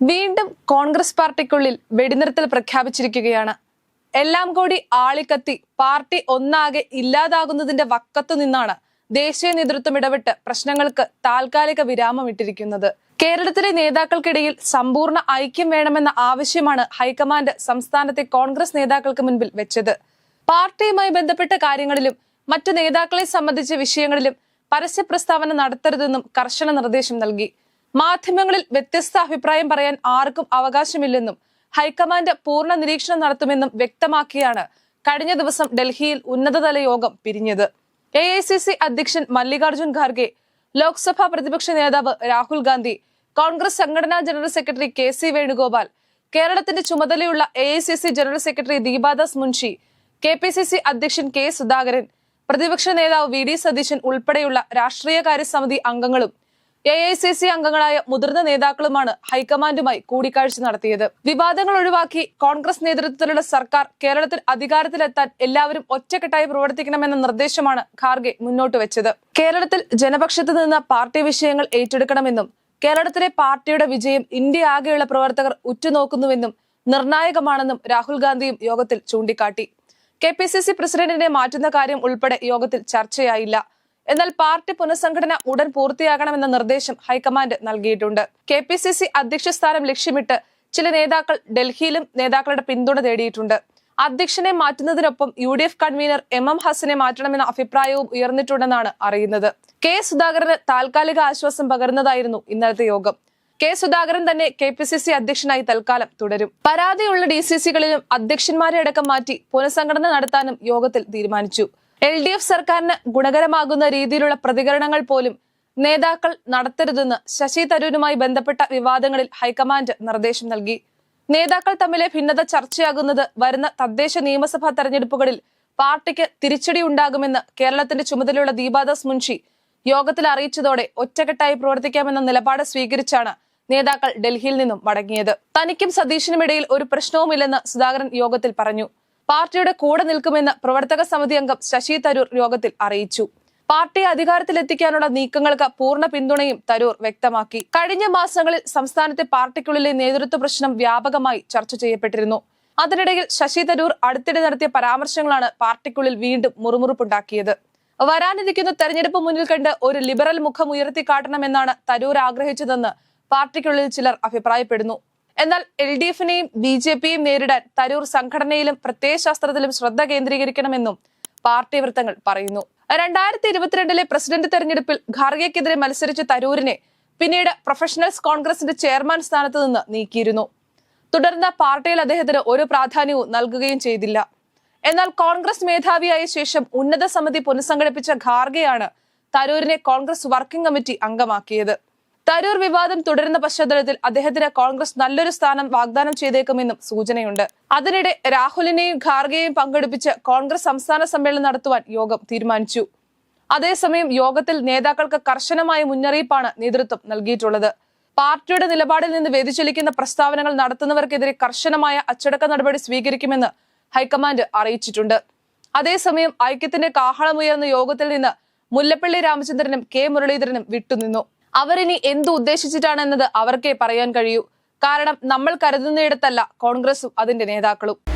വീണ്ടും കോൺഗ്രസ് പാർട്ടിക്കുള്ളിൽ വെടിനിർത്തൽ പ്രഖ്യാപിച്ചിരിക്കുകയാണ്. എല്ലാം കൂടി ആളിക്കത്തി പാർട്ടി ഒന്നാകെ ഇല്ലാതാകുന്നതിന്റെ വക്കത്തു നിന്നാണ് ദേശീയ നേതൃത്വം ഇടപെട്ട് പ്രശ്നങ്ങൾക്ക് താൽക്കാലിക വിരാമം ഇട്ടിരിക്കുന്നത് കേരളത്തിലെ നേതാക്കൾക്കിടയിൽ സമ്പൂർണ ഐക്യം വേണമെന്ന ആവശ്യമാണ് ഹൈക്കമാൻഡ് സംസ്ഥാനത്തെ കോൺഗ്രസ് നേതാക്കൾക്ക് മുൻപിൽ വെച്ചത്. പാർട്ടിയുമായി ബന്ധപ്പെട്ട കാര്യങ്ങളിലും മറ്റു നേതാക്കളെ സംബന്ധിച്ച വിഷയങ്ങളിലും പരസ്യ പ്രസ്താവന നടത്തരുതെന്നും കർശന നിർദ്ദേശം നൽകി. മാധ്യമങ്ങളിൽ വ്യത്യസ്ത അഭിപ്രായം പറയാൻ ആർക്കും അവകാശമില്ലെന്നും ഹൈക്കമാൻഡ് പൂർണ നിരീക്ഷണം നടത്തുമെന്നും വ്യക്തമാക്കിയാണ് കഴിഞ്ഞ ദിവസം ഡൽഹിയിൽ ഉന്നതതല യോഗം പിരിഞ്ഞത്. എ ഐ സി സി അധ്യക്ഷൻ മല്ലികാർജുൻ ഖാർഗെ ലോക്സഭാ പ്രതിപക്ഷ നേതാവ് രാഹുൽ ഗാന്ധി കോൺഗ്രസ് സംഘടനാ general secretary K C Venugopal കേരളത്തിന്റെ ചുമതലയുള്ള A I C C general secretary Deepa Das Munshi K P C C അധ്യക്ഷൻ കെ സുധാകരൻ പ്രതിപക്ഷ നേതാവ് വി ഡി സതീശൻ ഉൾപ്പെടെയുള്ള രാഷ്ട്രീയകാര്യ സമിതി അംഗങ്ങളും എ ഐ സി സി അംഗങ്ങളായ മുതിർന്ന നേതാക്കളുമാണ് ഹൈക്കമാൻഡുമായി കൂടിക്കാഴ്ച നടത്തിയത്. വിവാദങ്ങൾ ഒഴിവാക്കി കോൺഗ്രസ് നേതൃത്വത്തിലുള്ള സർക്കാർ കേരളത്തിൽ അധികാരത്തിലെത്താൻ എല്ലാവരും ഒറ്റക്കെട്ടായി പ്രവർത്തിക്കണമെന്ന നിർദ്ദേശമാണ് ഖാർഗെ മുന്നോട്ട് വെച്ചത്. കേരളത്തിൽ ജനപക്ഷത്ത് നിന്ന് പാർട്ടി വിഷയങ്ങൾ ഏറ്റെടുക്കണമെന്നും കേരളത്തിലെ പാർട്ടിയുടെ വിജയം ഇന്ത്യ ആകെയുള്ള പ്രവർത്തകർ ഉറ്റുനോക്കുന്നുവെന്നും നിർണായകമാണെന്നും രാഹുൽ ഗാന്ധിയും യോഗത്തിൽ ചൂണ്ടിക്കാട്ടി. കെ പി സി സി പ്രസിഡന്റിനെ മാറ്റുന്ന കാര്യം ഉൾപ്പെടെ യോഗത്തിൽ ചർച്ചയായില്ല. എന്നാൽ പാർട്ടി പുനഃസംഘടന ഉടൻ പൂർത്തിയാകണമെന്ന നിർദ്ദേശം ഹൈക്കമാൻഡ് നൽകിയിട്ടുണ്ട്. കെ പി സി സി അധ്യക്ഷ സ്ഥാനം ലക്ഷ്യമിട്ട് ചില നേതാക്കൾ ഡൽഹിയിലും നേതാക്കളുടെ പിന്തുണ തേടിയിട്ടുണ്ട്. അധ്യക്ഷനെ മാറ്റുന്നതിനൊപ്പം U D F convener M M ഹസനെ മാറ്റണമെന്ന അഭിപ്രായവും ഉയർന്നിട്ടുണ്ടെന്നാണ് അറിയുന്നത്. കെ സുധാകരന് താൽക്കാലിക ആശ്വാസം പകരുന്നതായിരുന്നു ഇന്നലത്തെ യോഗം. കെ സുധാകരൻ തന്നെ കെ പി സി സി അധ്യക്ഷനായി തൽക്കാലം തുടരും. പരാതിയുള്ള ഡി സി സികളിലും അധ്യക്ഷന്മാരെ അടക്കം മാറ്റി പുനഃസംഘടന നടത്താനും യോഗത്തിൽ തീരുമാനിച്ചു. എൽ ഡി എഫ് സർക്കാരിന് ഗുണകരമാകുന്ന രീതിയിലുള്ള പ്രതികരണങ്ങൾ പോലും നേതാക്കൾ നടത്തരുതെന്ന് ശശി തരൂരുമായി ബന്ധപ്പെട്ട വിവാദങ്ങളിൽ ഹൈക്കമാൻഡ് നിർദ്ദേശം നൽകി. നേതാക്കൾ തമ്മിലെ ഭിന്നത ചർച്ചയാകുന്നത് വരുന്ന തദ്ദേശ നിയമസഭാ തെരഞ്ഞെടുപ്പുകളിൽ പാർട്ടിക്ക് തിരിച്ചടി ഉണ്ടാകുമെന്ന് കേരളത്തിന്റെ ചുമതലയുള്ള ദീപാദാസ് മുൻഷി യോഗത്തിൽ അറിയിച്ചതോടെ ഒറ്റക്കെട്ടായി പ്രവർത്തിക്കാമെന്ന നിലപാട് സ്വീകരിച്ചാണ് നേതാക്കൾ ഡൽഹിയിൽ നിന്നും മടങ്ങിയത്. തനിക്കും സതീഷിനുമിടയിൽ ഒരു പ്രശ്നവുമില്ലെന്ന് സുധാകരൻ യോഗത്തിൽ പറഞ്ഞു. പാർട്ടിയുടെ കൂടെ നിൽക്കുമെന്ന് പ്രവർത്തക സമിതി അംഗം ശശി തരൂർ യോഗത്തിൽ അറിയിച്ചു. പാർട്ടി അധികാരത്തിലെത്തിക്കാനുള്ള നീക്കങ്ങൾക്ക് പൂർണ പിന്തുണയും തരൂർ വ്യക്തമാക്കി. കഴിഞ്ഞ മാസങ്ങളിൽ സംസ്ഥാനത്തെ പാർട്ടിക്കുള്ളിലെ നേതൃത്വ പ്രശ്നം വ്യാപകമായി ചർച്ച ചെയ്യപ്പെട്ടിരുന്നു. അതിനിടയിൽ ശശി തരൂർ അടുത്തിടെ നടത്തിയ പരാമർശങ്ങളാണ് പാർട്ടിക്കുള്ളിൽ വീണ്ടും മുറുമുറുപ്പുണ്ടാക്കിയത്. വരാനിരിക്കുന്ന തെരഞ്ഞെടുപ്പ് മുന്നിൽ കണ്ട് ഒരു ലിബറൽ മുഖം ഉയർത്തിക്കാട്ടണമെന്നാണ് തരൂർ ആഗ്രഹിച്ചതെന്ന് പാർട്ടിക്കുള്ളിൽ ചിലർ അഭിപ്രായപ്പെടുന്നു. എന്നാൽ എൽ ഡി എഫിനെയും ബി ജെ പിയും നേരിടാൻ തരൂർ സംഘടനയിലും പ്രത്യയശാസ്ത്രത്തിലും ശ്രദ്ധ കേന്ദ്രീകരിക്കണമെന്നും പാർട്ടി വൃത്തങ്ങൾ പറയുന്നു. രണ്ടായിരത്തി ഇരുപത്തിരണ്ടിലെ പ്രസിഡന്റ് തെരഞ്ഞെടുപ്പിൽ ഖാർഗെക്കെതിരെ മത്സരിച്ച തരൂരിനെ പിന്നീട് പ്രൊഫഷണൽസ് കോൺഗ്രസിന്റെ ചെയർമാൻ സ്ഥാനത്ത് നിന്ന് നീക്കിയിരുന്നു. തുടർന്ന് പാർട്ടിയിൽ അദ്ദേഹത്തിന് ഒരു പ്രാധാന്യവും നൽകുകയും ചെയ്തില്ല. എന്നാൽ കോൺഗ്രസ് മേധാവിയായ ശേഷം ഉന്നത സമിതി പുനഃസംഘടിപ്പിച്ച ഖാർഗെയാണ് തരൂരിനെ കോൺഗ്രസ് വർക്കിംഗ് കമ്മിറ്റി അംഗമാക്കിയത്. തരൂർ വിവാദം തുടരുന്ന പശ്ചാത്തലത്തിൽ അദ്ദേഹത്തിന് കോൺഗ്രസ് നല്ലൊരു സ്ഥാനം വാഗ്ദാനം ചെയ്തേക്കുമെന്നും സൂചനയുണ്ട്. അതിനിടെ രാഹുലിനെയും ഖാർഗെയും പങ്കെടുപ്പിച്ച് കോൺഗ്രസ് സംസ്ഥാന സമ്മേളനം നടത്തുവാൻ യോഗം തീരുമാനിച്ചു. അതേസമയം യോഗത്തിൽ നേതാക്കൾക്ക് കർശനമായ മുന്നറിയിപ്പാണ് നേതൃത്വം നൽകിയിട്ടുള്ളത്. പാർട്ടിയുടെ നിലപാടിൽ നിന്ന് വ്യതിചലിക്കുന്ന പ്രസ്താവനകൾ നടത്തുന്നവർക്കെതിരെ കർശനമായ അച്ചടക്ക നടപടി സ്വീകരിക്കുമെന്ന് ഹൈക്കമാൻഡ് അറിയിച്ചിട്ടുണ്ട്. അതേസമയം ഐക്യത്തിന്റെ കാഹളമുയർന്ന യോഗത്തിൽ നിന്ന് മുല്ലപ്പള്ളി രാമചന്ദ്രനും കെ മുരളീധരനും വിട്ടുനിന്നു. അവരിനി എന്തു ഉദ്ദേശിച്ചിട്ടാണെന്നത് അവർക്കേ പറയാൻ കഴിയൂ. കാരണം നമ്മൾ കരുതുന്നിടത്തല്ല കോൺഗ്രസും അതിന്റെ നേതാക്കളും.